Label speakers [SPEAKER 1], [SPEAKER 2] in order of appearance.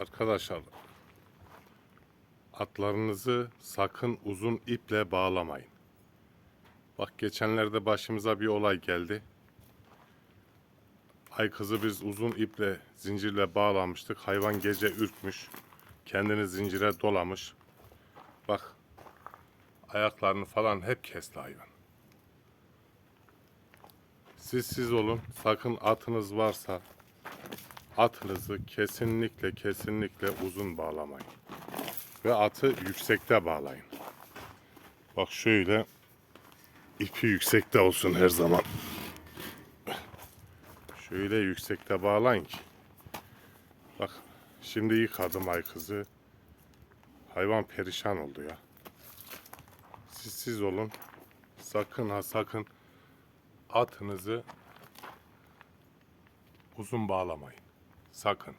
[SPEAKER 1] Arkadaşlar atlarınızı sakın uzun iple bağlamayın. Bak geçenlerde başımıza bir olay geldi. Ay kızı biz uzun iple, zincirle bağlamıştık. Hayvan gece ürkmüş. Kendini zincire dolamış. Bak ayaklarını falan hep kesti hayvan. Siz siz olun. Sakın atınız varsa atınızı kesinlikle kesinlikle uzun bağlamayın. Ve atı yüksekte bağlayın. Bak şöyle ipi yüksekte olsun her zaman. Şöyle yüksekte bağlayın ki. Bak şimdi yıkadım ay kızı. Hayvan perişan oldu ya. Siz siz olun. Sakın ha sakın atınızı uzun bağlamayın. Sakın.